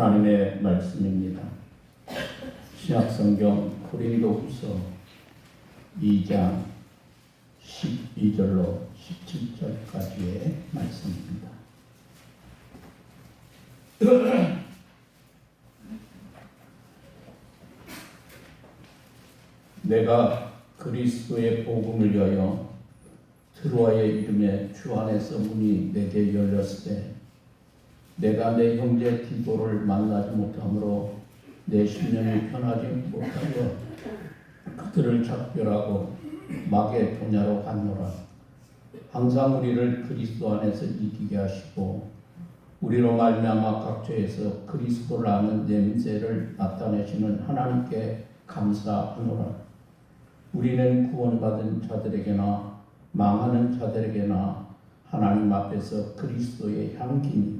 하나님의 말씀입니다. 신약성경 고린도후서 2장 12절로 17절까지의 말씀입니다. 내가 그리스도의 복음을 위하여 트로아의 이름에 주 안에서 문이 내게 열렸을 때 내가 내 형제 디도를 만나지 못하므로 내 심령이 편하지 못하여 그들을 작별하고 막의 도냐로 갔노라. 항상 우리를 그리스도 안에서 이기게 하시고 우리로 말미암아 각처에서 그리스도를 아는 냄새를 나타내시는 하나님께 감사하노라. 우리는 구원받은 자들에게나 망하는 자들에게나 하나님 앞에서 그리스도의 향기니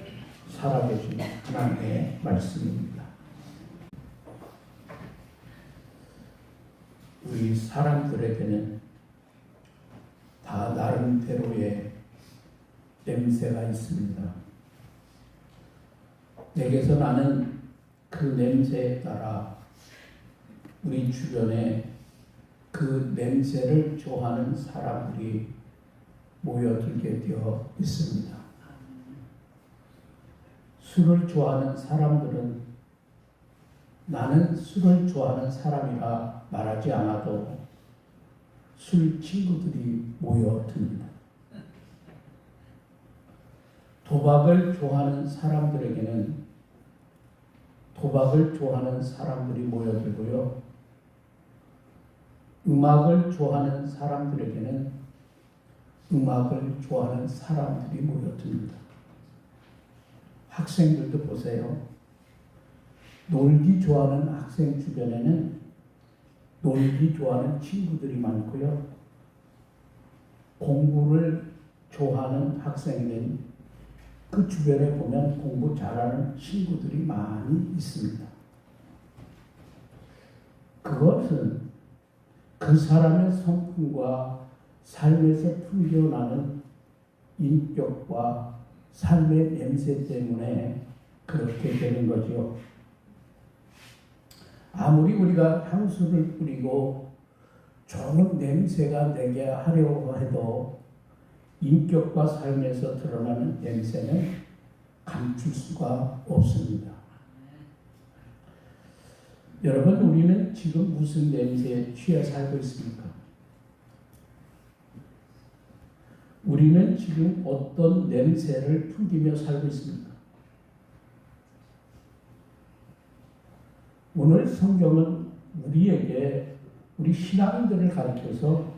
살아계신 하나님의 말씀입니다. 우리 사람들에게는 다 나름대로의 냄새가 있습니다. 내게서 나는 그 냄새에 따라 우리 주변에 그 냄새를 좋아하는 사람들이 모여들게 되어 있습니다. 술을 좋아하는 사람들은 나는 술을 좋아하는 사람이라 말하지 않아도 술 친구들이 모여듭니다. 도박을 좋아하는 사람들에게는 도박을 좋아하는 사람들이 모여들고요. 음악을 좋아하는 사람들에게는 음악을 좋아하는 사람들이 모여듭니다. 학생들도 보세요. 놀기 좋아하는 학생 주변에는 놀기 좋아하는 친구들이 많고요. 공부를 좋아하는 학생은 그 주변에 보면 공부 잘하는 친구들이 많이 있습니다. 그것은 그 사람의 성품과 삶에서 풍겨나는 인격과 삶의 냄새 때문에 그렇게 되는 거죠. 아무리 우리가 향수를 뿌리고 좋은 냄새가 나게 하려고 해도 인격과 삶에서 드러나는 냄새는 감출 수가 없습니다. 여러분, 우리는 지금 무슨 냄새에 취해 살고 있습니까? 우리는 지금 어떤 냄새를 풍기며 살고 있습니까? 오늘 성경은 우리에게 우리 신앙인들을 가르쳐서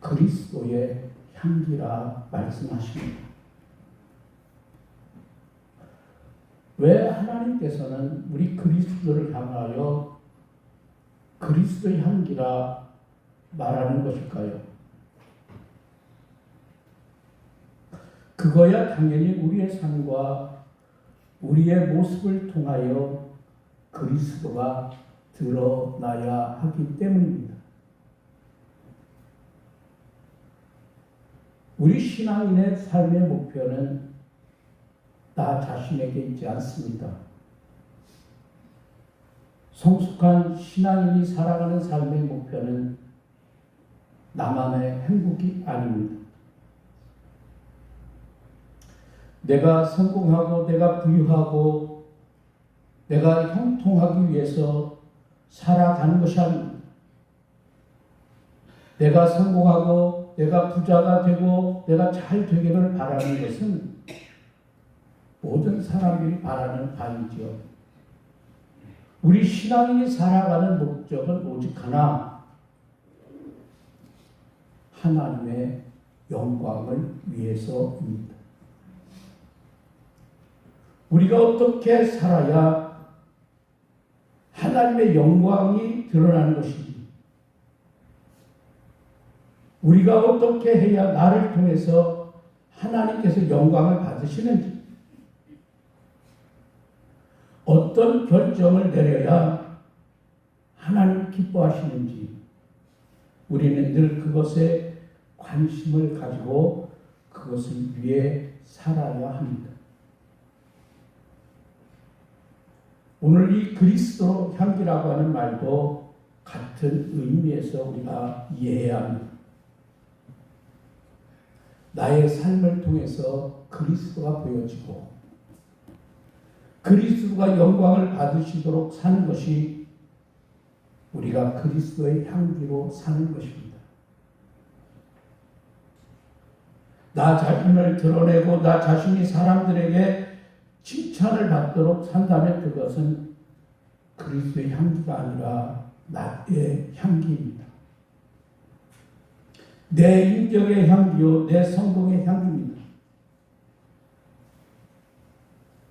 그리스도의 향기라 말씀하십니다. 왜 하나님께서는 우리 그리스도를 향하여 그리스도의 향기라 말하는 것일까요? 그거야 당연히 우리의 삶과 우리의 모습을 통하여 그리스도가 드러나야 하기 때문입니다. 우리 신앙인의 삶의 목표는 나 자신에게 있지 않습니다. 성숙한 신앙인이 살아가는 삶의 목표는 나만의 행복이 아닙니다. 내가 성공하고 내가 부유하고 내가 형통하기 위해서 살아가는 것이 아닙니다. 내가 성공하고 내가 부자가 되고 내가 잘 되기를 바라는 것은 모든 사람들이 바라는 바이죠. 우리 신앙인이 살아가는 목적은 오직 하나 하나님의 영광을 위해서입니다. 우리가 어떻게 살아야 하나님의 영광이 드러나는 것입니다. 우리가 어떻게 해야 나를 통해서 하나님께서 영광을 받으시는지, 어떤 결정을 내려야 하나님 기뻐하시는지, 우리는 늘 그것에 관심을 가지고 그것을 위해 살아야 합니다. 오늘 이 그리스도 향기라고 하는 말도 같은 의미에서 우리가 이해해야 합니다. 나의 삶을 통해서 그리스도가 보여지고 그리스도가 영광을 받으시도록 사는 것이 우리가 그리스도의 향기로 사는 것입니다. 나 자신을 드러내고 나 자신이 사람들에게 칭찬을 받도록 산다면 그것은 그리스도의 향기가 아니라 나의 향기입니다. 내 인격의 향기요, 내 성공의 향기입니다.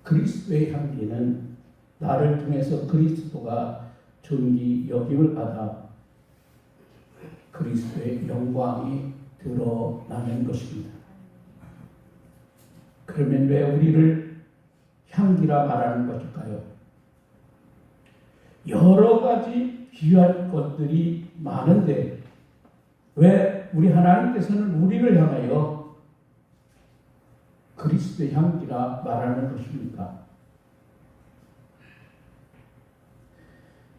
그리스도의 향기는 나를 통해서 그리스도가 존귀 여김을 받아 그리스도의 영광이 드러나는 것입니다. 그러면 왜 우리를 향기라 말하는 것일까요? 여러 가지 귀한 것들이 많은데 왜 우리 하나님께서는 우리를 향하여 그리스도의 향기라 말하는 것입니까?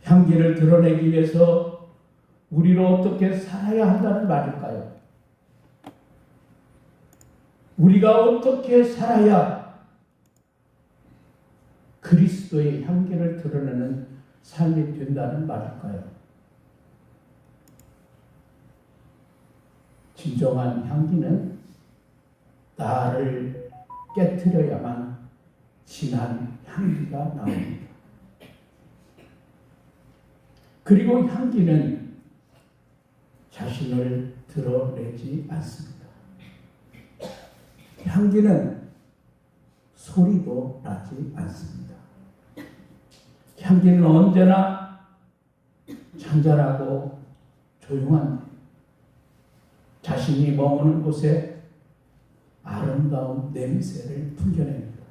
향기를 드러내기 위해서 우리로 어떻게 살아야 한다는 말일까요? 우리가 어떻게 살아야 그리스도의 향기를 드러내는 삶이 된다는 말일까요? 진정한 향기는 나를 깨뜨려야만 진한 향기가 나옵니다. 그리고 향기는 자신을 드러내지 않습니다. 향기는 소리도 나지 않습니다. 향기는 언제나 잔잔하고 조용한 자신이 머무는 곳에 아름다운 냄새를 풍겨냅니다.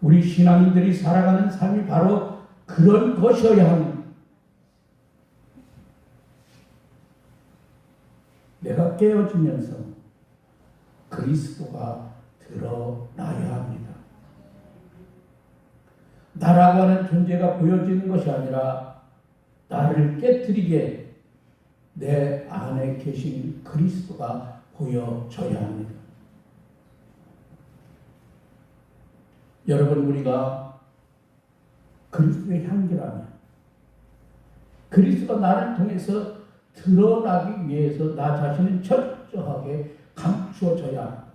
우리 신앙인들이 살아가는 삶이 바로 그런 것이어야 합니다. 내가 깨어지면서 그리스도가 드러나야 합니다. 나라고 하는 존재가 보여지는 것이 아니라 나를 깨뜨리게 내 안에 계신 그리스도가 보여져야 합니다. 여러분 우리가 그리스도의 향기라면 그리스도가 나를 통해서 드러나기 위해서 나 자신을 철저하게 감추어져야 합니다.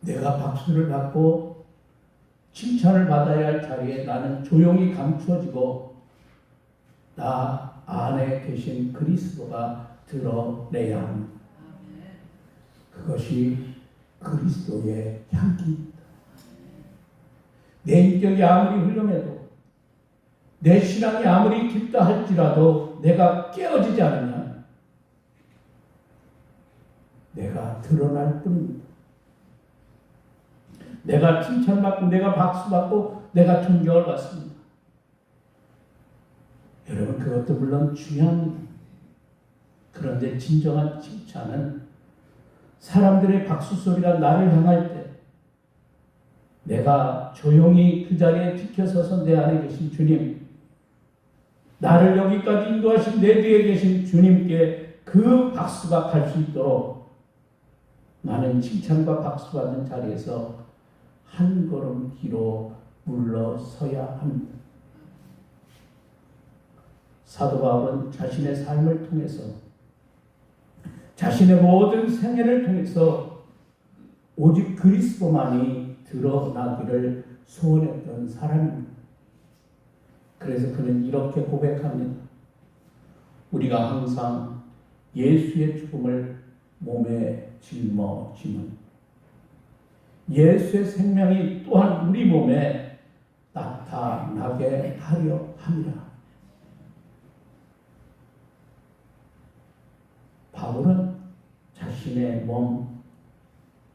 내가 박수를 받고 칭찬을 받아야 할 자리에 나는 조용히 감추어지고 나 안에 계신 그리스도가 드러내야 합니다. 그것이 그리스도의 향기입니다. 내 인격이 아무리 훌륭해도 내 신앙이 아무리 깊다 할지라도 내가 깨어지지 않으면 내가 드러날 뿐입니다. 내가 칭찬받고 내가 박수받고 내가 존경을 받습니다. 여러분 그것도 물론 중요합니다. 그런데 진정한 칭찬은 사람들의 박수 소리가 나를 향할 때 내가 조용히 그 자리에 지켜서서 내 안에 계신 주님 나를 여기까지 인도하신 내 뒤에 계신 주님께 그 박수가 갈 수 있도록 나는 칭찬과 박수받는 자리에서 한 걸음 뒤로 물러서야 합니다. 사도 바울은 자신의 삶을 통해서 자신의 모든 생애를 통해서 오직 그리스도만이 드러나기를 소원했던 사람입니다. 그래서 그는 이렇게 고백합니다. 우리가 항상 예수의 죽음을 몸에 짊어지는 예수의 생명이 또한 우리 몸에 나타나게 하려 합니다. 바울은 자신의 몸,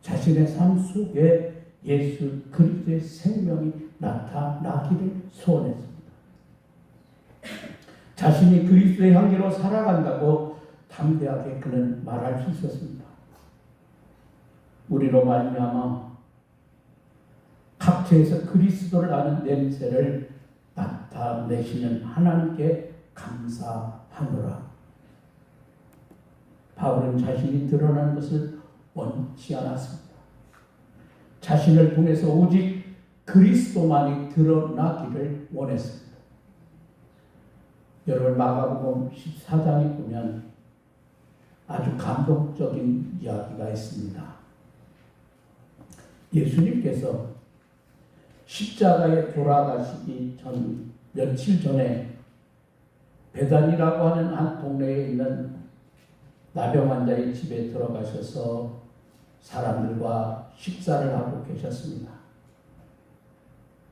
자신의 삶 속에 예수 그리스도의 생명이 나타나기를 소원했습니다. 자신이 그리스도의 향기로 살아간다고 담대하게 그는 말할 수 있었습니다. 우리로 말미암아 각처에서 그리스도를 아는 냄새를 나타내시는 하나님께 감사하노라. 바울은 자신이 드러나는 것을 원치 않았습니다. 자신을 통해서 오직 그리스도만이 드러나기를 원했습니다. 여러분 마가복음 14장에 보면 아주 감동적인 이야기가 있습니다. 예수님께서 십자가에 돌아가시기 전 며칠 전에 베단이라고 하는 한 동네에 있는 나병 환자의 집에 들어가셔서 사람들과 식사를 하고 계셨습니다.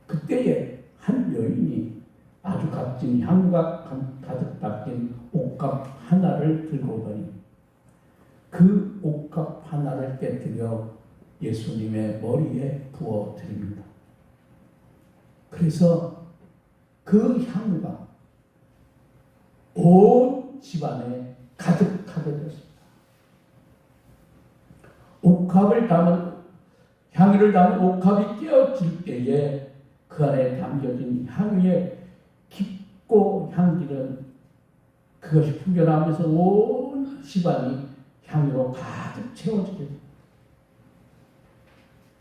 그때에 한 여인이 아주 값진 향과 가득 담긴 옷값 하나를 들고 오더니 그 옷값 하나를 깨뜨려 예수님의 머리에 부어 드립니다. 그래서 그 향과 온 집안에 가득하게 됐습니다. 옥합을 담은 향유를 담은 옥합이 깨어질 때에 그 안에 담겨진 향유의 깊고 향기는 그것이 풍겨나면서 온 집안이 향유로 가득 채워지게 됩니다.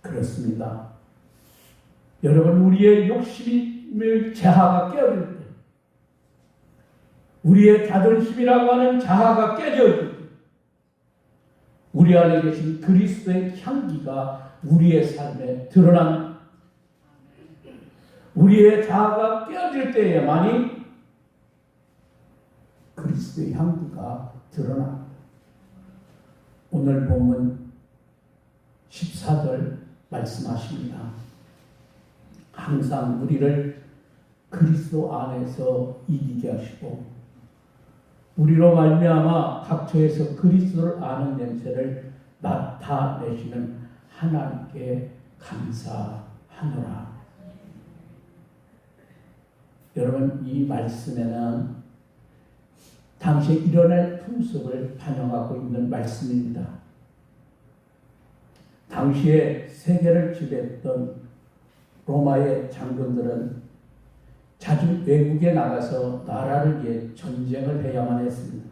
그렇습니다. 여러분 우리의 욕심을 자아가 깨어질 때 우리의 자존심이라고 하는 자아가 깨져질 때 우리 안에 계신 그리스도의 향기가 우리의 삶에 드러난 우리의 자아가 깨어질 때에만이 그리스도의 향기가 드러납니다. 오늘 본문 14절 말씀하십니다. 항상 우리를 그리스도 안에서 이기게 하시고 우리로 말미암아 각처에서 그리스도를 아는 냄새를 나타내시는 하나님께 감사하노라. 여러분 이 말씀에는 당시에 일어날 풍속을 반영하고 있는 말씀입니다. 당시에 세계를 지배했던 로마의 장군들은 자주 외국에 나가서 나라를 위해 전쟁을 해야만 했습니다.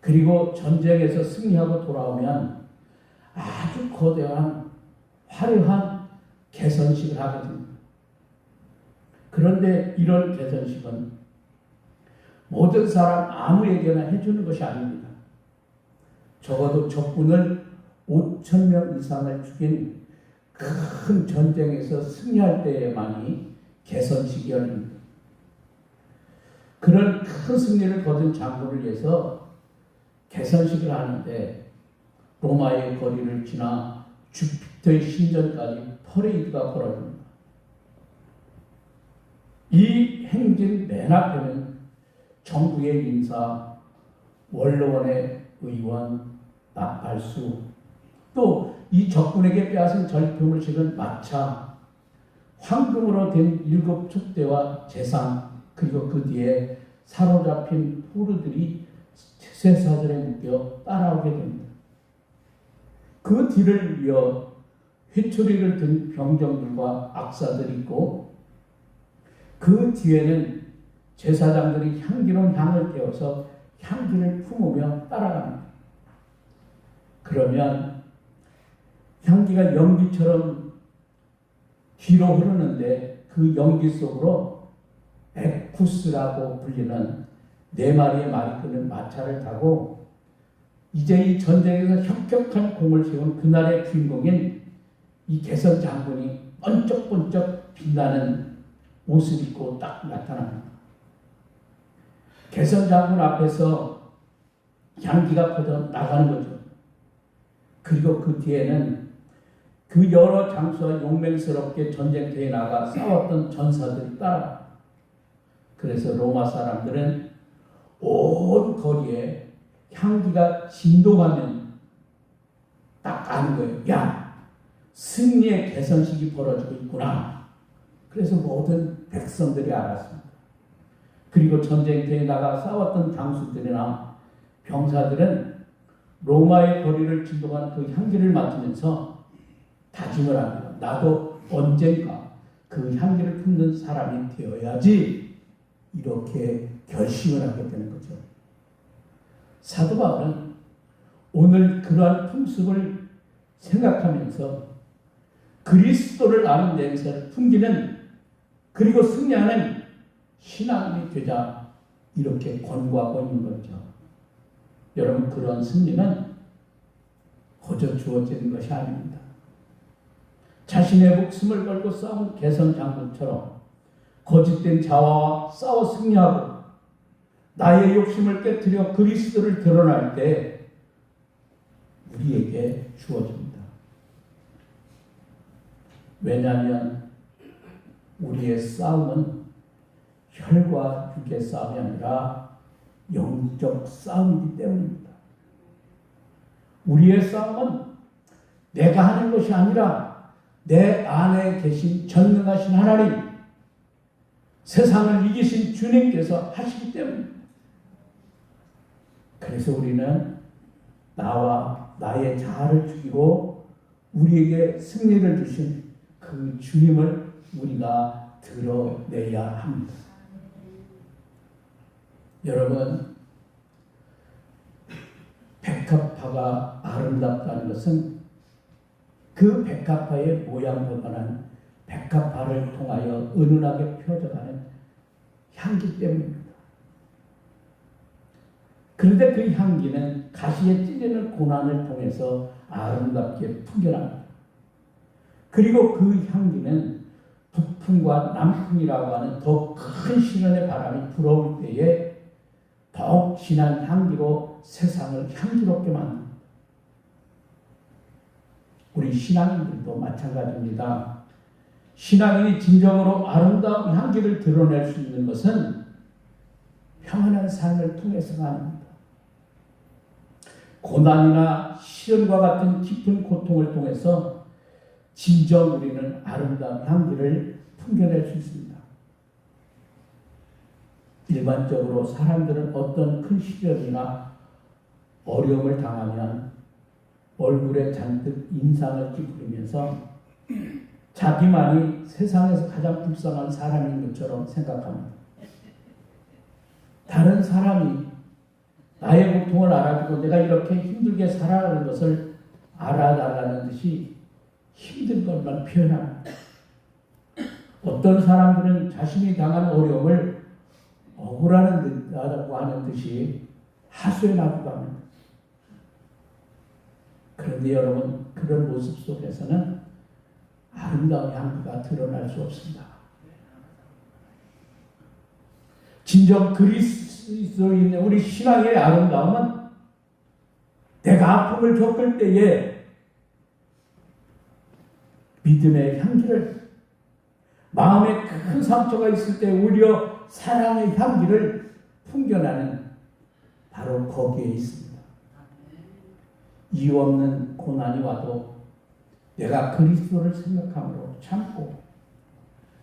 그리고 전쟁에서 승리하고 돌아오면 아주 거대한 화려한 개선식을 하게 됩니다. 그런데 이런 개선식은 모든 사람 아무에게나 해주는 것이 아닙니다. 적어도 적군을 5천 명 이상을 죽인 큰 전쟁에서 승리할 때에만이 개선식이 열립니다. 그런 큰 승리를 거둔 장군을 위해서 개선식을 하는데 로마의 거리를 지나 주피터의 신전까지 퍼레이드가 벌어집니다. 이 행진 맨 앞에는 정부의 인사, 원로원의 의원, 나팔수, 또 이 적군에게 빼앗은 절품을 실은 마차, 황금으로 된 일곱 촛대와 재상 그리고 그 뒤에 사로잡힌 포르들이 쇠사슬에 묶여 따라오게 됩니다. 그 뒤를 이어 회초리를 든 병정들과 악사들이 있고 그 뒤에는 제사장들이 향기로운 향을 깨워서 향기를 품으며 따라갑니다. 그러면 향기가 연기처럼 뒤로 흐르는데 그 연기 속으로 에쿠스라고 불리는 네 마리의 말이 끄는 마차를 타고 이제 이 전쟁에서 혁혁한 공을 세운 그날의 주인공인 이 개선 장군이 번쩍번쩍 빛나는 옷을 입고 딱 나타납니다. 개선 장군 앞에서 향기가 퍼져 나가는 거죠. 그리고 그 뒤에는 그 여러 장소와 용맹스럽게 전쟁터에 나가 싸웠던 전사들이 따라. 그래서 로마 사람들은 온 거리에 향기가 진동하면 딱 아는 거예요. 야, 승리의 개선식이 벌어지고 있구나. 그래서 모든 백성들이 알았습니다. 그리고 전쟁터에 나가 싸웠던 장수들이나 병사들은 로마의 거리를 진동하는 그 향기를 맡으면서 다짐을 합니다. 나도 언젠가 그 향기를 품는 사람이 되어야지 이렇게 결심을 하게 되는 거죠. 사도 바울은 오늘 그러한 풍습을 생각하면서 그리스도를 아는 냄새를 풍기는 그리고 승리하는 신앙이 되자 이렇게 권고하고 있는 거죠. 여러분 그런 승리는 거저 주어지는 것이 아닙니다. 자신의 목숨을 걸고 싸운 개선 장군처럼 거짓된 자와와 싸워 승리하고 나의 욕심을 깨뜨려 그리스도를 드러날 때 우리에게 주어집니다. 왜냐하면 우리의 싸움은 혈과 육의 싸움이 아니라 영적 싸움이기 때문입니다. 우리의 싸움은 내가 하는 것이 아니라 내 안에 계신 전능하신 하나님, 세상을 이기신 주님께서 하시기 때문입니다. 그래서 우리는 나와 나의 자아를 죽이고 우리에게 승리를 주신 그 주님을 우리가 드러내야 합니다. 여러분, 백합화가 아름답다는 것은 그 백합화의 모양보다는 백합화를 통하여 은은하게 펴져가는 향기 때문입니다. 그런데 그 향기는 가시에 찔리는 고난을 통해서 아름답게 풍겨납니다. 그리고 그 향기는 북풍과 남풍이라고 하는 더 큰 시련의 바람이 불어올 때에 더욱 진한 향기로 세상을 향기롭게 만듭니다. 우리 신앙인들도 마찬가지입니다. 신앙인이 진정으로 아름다운 향기를 드러낼 수 있는 것은 평안한 삶을 통해서가 아닙니다. 고난이나 시련과 같은 깊은 고통을 통해서 진정 우리는 아름다운 향기를 풍겨낼 수 있습니다. 일반적으로 사람들은 어떤 큰 시련이나 어려움을 당하면 얼굴에 잔뜩 인상을 찌푸리면서 자기만이 세상에서 가장 불쌍한 사람인 것처럼 생각합니다. 다른 사람이 나의 고통을 알아주고 내가 이렇게 힘들게 살아가는 것을 알아달라는 듯이 힘든 것만 표현합니다. 어떤 사람들은 자신이 당한 어려움을 억울하는 듯하다고 하는 듯이 하소연 하기도 합니다. 그런데 여러분 그런 모습 속에서는 아름다운 향기가 드러날 수 없습니다. 진정 그리스도인의 우리 신앙의 아름다움은 내가 아픔을 겪을 때에 믿음의 향기를 마음에 큰 상처가 있을 때 오히려 사랑의 향기를 풍겨나는 바로 거기에 있습니다. 이유 없는 고난이 와도 내가 그리스도를 생각함으로 참고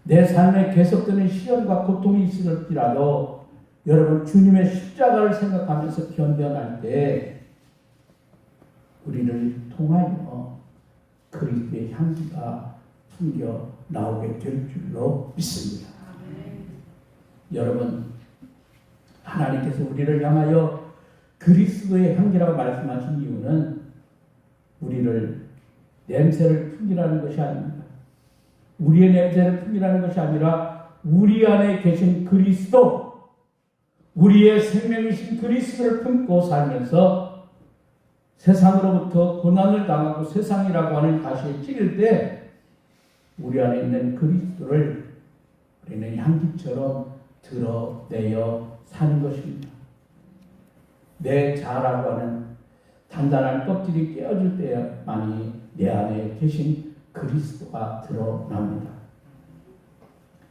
내 삶에 계속되는 시련과 고통이 있을지라도 여러분 주님의 십자가를 생각하면서 견뎌날 때 우리를 통하여 그리스도의 향기가 풍겨 나오게 될 줄로 믿습니다. 여러분 하나님께서 우리를 향하여 그리스도의 향기라고 말씀하신 이유는 우리를 냄새를 풍기라는 것이 아닙니다. 우리의 냄새를 풍기라는 것이 아니라 우리 안에 계신 그리스도, 우리의 생명이신 그리스도를 품고 살면서 세상으로부터 고난을 당하고 세상이라고 하는 가시에 찌를 때 우리 안에 있는 그리스도를 우리는 향기처럼 드러내어 사는 것입니다. 내 자라고 하는 단단한 껍질이 깨어질 때만이 내 안에 계신 그리스도가 드러납니다.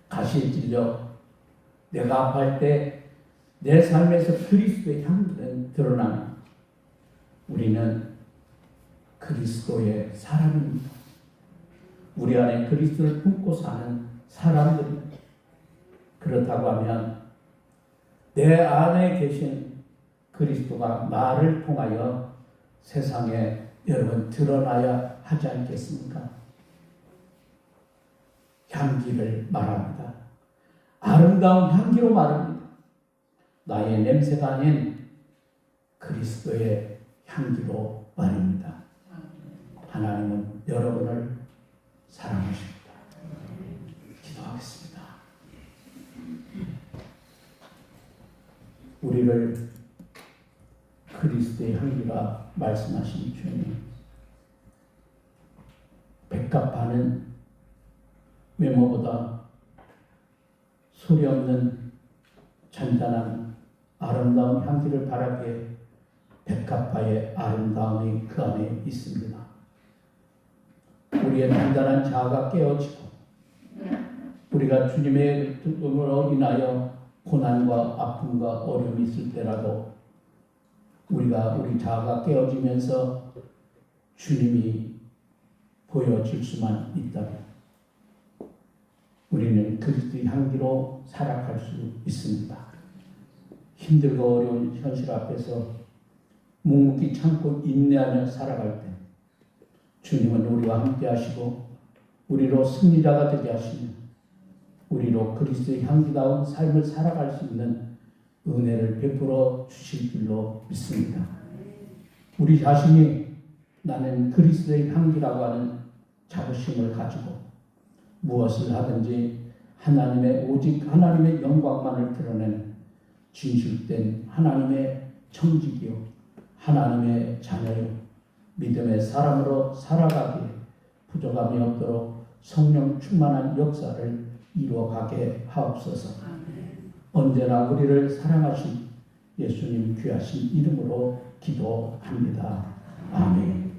가시에 찔려 내가 아파할 때 내 삶에서 그리스도의 향기는 드러나는 우리는 그리스도의 사람입니다. 우리 안에 그리스도를 품고 사는 사람들입니다. 그렇다고 하면 내 안에 계신 그리스도가 나를 통하여 세상에 여러분 드러나야 하지 않겠습니까? 향기를 말합니다. 아름다운 향기로 말합니다. 나의 냄새가 아닌 그리스도의 향기로 말입니다. 하나님은 여러분을 사랑하십니다. 기도하겠습니다. 우리를 그리스도의 향기라 말씀하신 주님. 백합화는 외모보다 소리 없는 잔잔한 아름다운 향기를 바라기에 백합화의 아름다움이 그 안에 있습니다. 우리의 단단한 자아가 깨어지고 우리가 주님의 뜻으로 인하여 고난과 아픔과 어려움이 있을 때라도 우리가 우리 자아가 깨어지면서 주님이 보여질 수만 있다면 우리는 그리스도의 향기로 살아갈 수 있습니다. 힘들고 어려운 현실 앞에서 묵묵히 참고 인내하며 살아갈 때 주님은 우리와 함께 하시고 우리로 승리자가 되게 하시며 우리로 그리스도의 향기다운 삶을 살아갈 수 있는 은혜를 베풀어 주실 줄로 믿습니다. 우리 자신이 나는 그리스도의 향기라고 하는 자부심을 가지고 무엇을 하든지 하나님의 오직 하나님의 영광만을 드러내는 진실된 하나님의 청지기요 하나님의 자녀요 믿음의 사람으로 살아가기에 부족함이 없도록 성령 충만한 역사를 이루어가게 하옵소서. 언제나 우리를 사랑하신 예수님 귀하신 이름으로 기도합니다. 아멘.